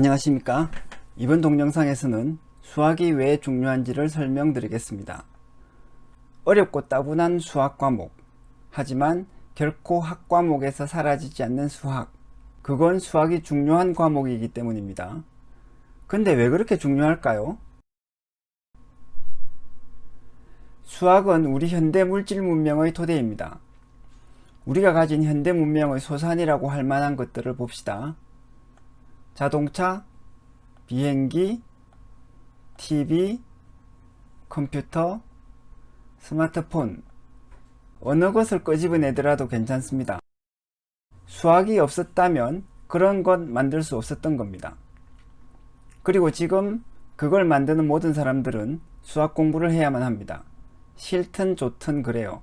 안녕하십니까? 이번 동영상에서는 수학이 왜 중요한지를 설명드리겠습니다. 어렵고 따분한 수학 과목 하지만 결코 학 과목에서 사라지지 않는 수학 그건 수학이 중요한 과목이기 때문입니다. 근데 왜 그렇게 중요할까요? 수학은 우리 현대 물질 문명의 토대입니다. 우리가 가진 현대 문명의 소산이라고 할 만한 것들을 봅시다 자동차, 비행기, TV, 컴퓨터, 스마트폰 어느 것을 끄집어내더라도 괜찮습니다. 수학이 없었다면 그런 것 만들 수 없었던 겁니다. 그리고 지금 그걸 만드는 모든 사람들은 수학 공부를 해야만 합니다. 싫든 좋든 그래요.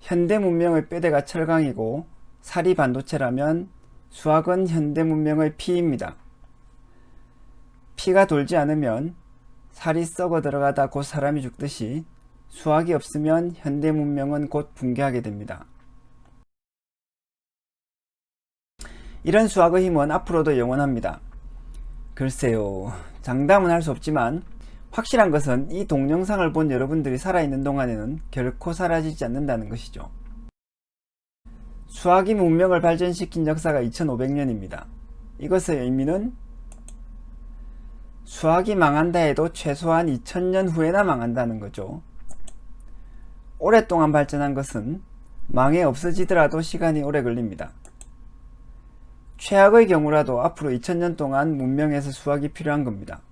현대 문명의 뼈대가 철강이고 살이 반도체라면 수학은 현대 문명의 피입니다. 피가 돌지 않으면 살이 썩어 들어가다 곧 사람이 죽듯이 수학이 없으면 현대 문명은 곧 붕괴하게 됩니다. 이런 수학의 힘은 앞으로도 영원합니다. 글쎄요, 장담은 할 수 없지만 확실한 것은 이 동영상을 본 여러분들이 살아있는 동안에는 결코 사라지지 않는다는 것이죠. 수학이 문명을 발전시킨 역사가 2500년입니다. 이것의 의미는 수학이 망한다 해도 최소한 2000년 후에나 망한다는 거죠. 오랫동안 발전한 것은 망해 없어지더라도 시간이 오래 걸립니다. 최악의 경우라도 앞으로 2000년 동안 문명에서 수학이 필요한 겁니다.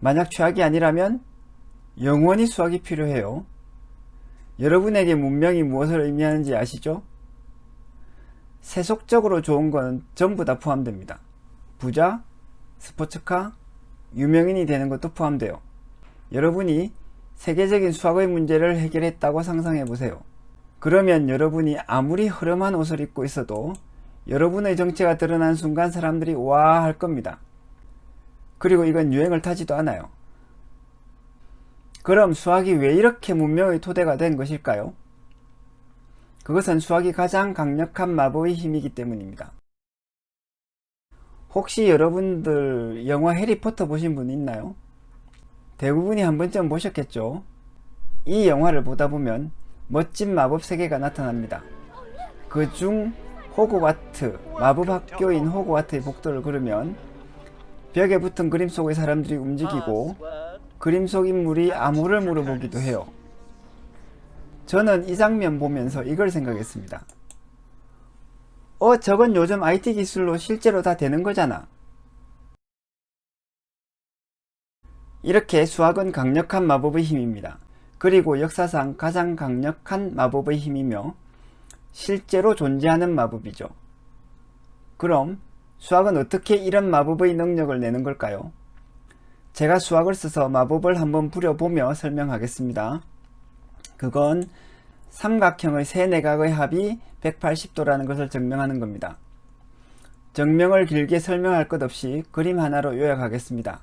만약 최악이 아니라면 영원히 수학이 필요해요. 여러분에게 문명이 무엇을 의미하는지 아시죠? 세속적으로 좋은 건 전부 다 포함됩니다. 부자, 스포츠카, 유명인이 되는 것도 포함돼요. 여러분이 세계적인 수학의 문제를 해결했다고 상상해 보세요. 그러면 여러분이 아무리 허름한 옷을 입고 있어도 여러분의 정체가 드러난 순간 사람들이 와 할 겁니다. 그리고 이건 유행을 타지도 않아요. 그럼 수학이 왜 이렇게 문명의 토대가 된 것일까요? 그것은 수학이 가장 강력한 마법의 힘이기 때문입니다. 혹시 여러분들 영화 해리포터 보신 분 있나요? 대부분이 한 번쯤 보셨겠죠? 이 영화를 보다 보면 멋진 마법 세계가 나타납니다. 그 중 호그와트, 마법 학교인 호그와트의 복도를 걸으면 벽에 붙은 그림 속의 사람들이 움직이고 그림 속 인물이 암호를 물어보기도 해요. 저는 이 장면 보면서 이걸 생각했습니다. 어, 저건 요즘 IT 기술로 실제로 다 되는 거잖아. 이렇게 수학은 강력한 마법의 힘입니다. 그리고 역사상 가장 강력한 마법의 힘이며 실제로 존재하는 마법이죠. 그럼 수학은 어떻게 이런 마법의 능력을 내는 걸까요? 제가 수학을 써서 마법을 한번 부려보며 설명하겠습니다. 그건 삼각형의 세 내각의 합이 180도라는 것을 증명하는 겁니다. 증명을 길게 설명할 것 없이 그림 하나로 요약하겠습니다.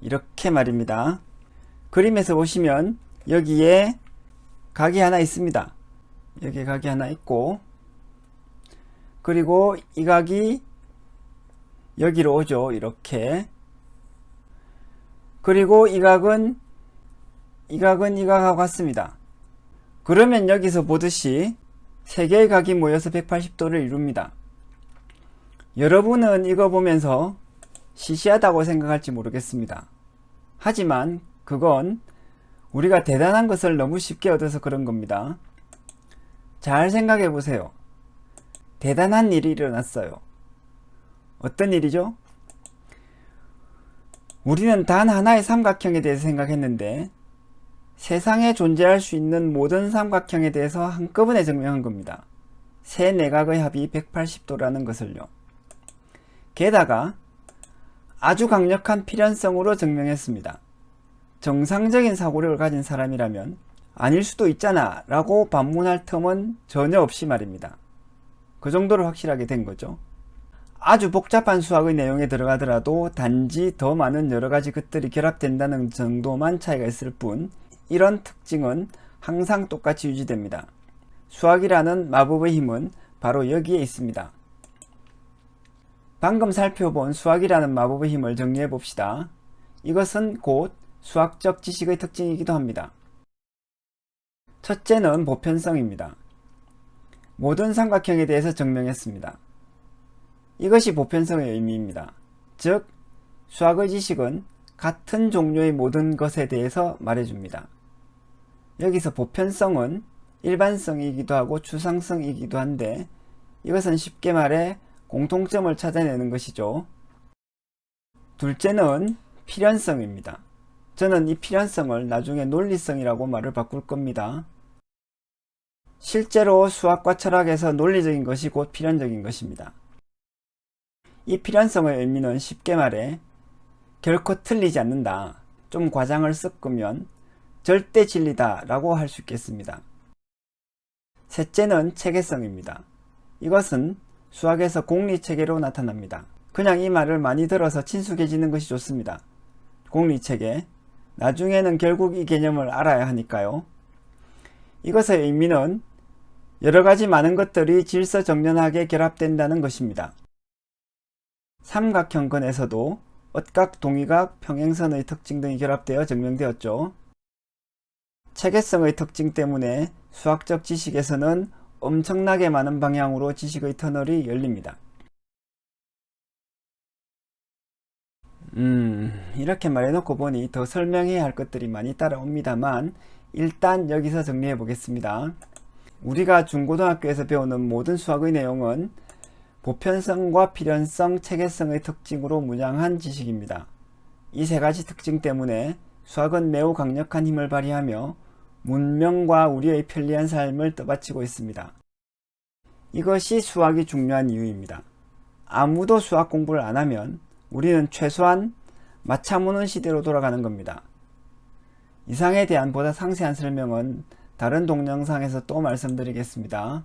이렇게 말입니다. 그림에서 보시면 여기에 각이 하나 있습니다. 여기에 각이 하나 있고 그리고 이 각이 여기로 오죠. 이렇게 그리고 이 각은 이 각은 이 각하고 같습니다. 그러면 여기서 보듯이 세 개의 각이 모여서 180도를 이룹니다. 여러분은 이거 보면서 시시하다고 생각할지 모르겠습니다. 하지만 그건 우리가 대단한 것을 너무 쉽게 얻어서 그런 겁니다. 잘 생각해 보세요. 대단한 일이 일어났어요. 어떤 일이죠? 우리는 단 하나의 삼각형에 대해서 생각했는데 세상에 존재할 수 있는 모든 삼각형에 대해서 한꺼번에 증명한 겁니다. 세 내각의 합이 180도라는 것을요. 게다가 아주 강력한 필연성으로 증명했습니다. 정상적인 사고력을 가진 사람이라면 아닐 수도 있잖아 라고 반문할 틈은 전혀 없이 말입니다. 그 정도로 확실하게 된 거죠. 아주 복잡한 수학의 내용에 들어가더라도 단지 더 많은 여러가지 것들이 결합된다는 정도만 차이가 있을 뿐 이런 특징은 항상 똑같이 유지됩니다. 수학이라는 마법의 힘은 바로 여기에 있습니다. 방금 살펴본 수학이라는 마법의 힘을 정리해 봅시다. 이것은 곧 수학적 지식의 특징이기도 합니다. 첫째는 보편성입니다. 모든 삼각형에 대해서 증명했습니다. 이것이 보편성의 의미입니다. 즉, 수학의 지식은 같은 종류의 모든 것에 대해서 말해줍니다. 여기서 보편성은 일반성이기도 하고 추상성이기도 한데 이것은 쉽게 말해 공통점을 찾아내는 것이죠. 둘째는 필연성입니다. 저는 이 필연성을 나중에 논리성이라고 말을 바꿀 겁니다. 실제로 수학과 철학에서 논리적인 것이 곧 필연적인 것입니다. 이 필연성의 의미는 쉽게 말해 결코 틀리지 않는다. 좀 과장을 섞으면 절대 진리다 라고 할 수 있겠습니다. 셋째는 체계성입니다. 이것은 수학에서 공리체계로 나타납니다. 그냥 이 말을 많이 들어서 친숙해지는 것이 좋습니다. 공리체계. 나중에는 결국 이 개념을 알아야 하니까요. 이것의 의미는 여러 가지 많은 것들이 질서정연하게 결합된다는 것입니다. 삼각형건에서도 얻각, 동위각, 평행선의 특징 등이 결합되어 증명되었죠. 체계성의 특징 때문에 수학적 지식에서는 엄청나게 많은 방향으로 지식의 터널이 열립니다. 음, 이렇게 말해놓고 보니 더 설명해야 할 것들이 많이 따라옵니다만 일단 여기서 정리해 보겠습니다. 우리가 중고등학교에서 배우는 모든 수학의 내용은 보편성과 필연성, 체계성의 특징으로 문양한 지식입니다. 이 세 가지 특징 때문에 수학은 매우 강력한 힘을 발휘하며 문명과 우리의 편리한 삶을 떠받치고 있습니다. 이것이 수학이 중요한 이유입니다. 아무도 수학 공부를 안 하면 우리는 최소한 마차무는 시대로 돌아가는 겁니다. 이상에 대한 보다 상세한 설명은 다른 동영상에서 또 말씀드리겠습니다.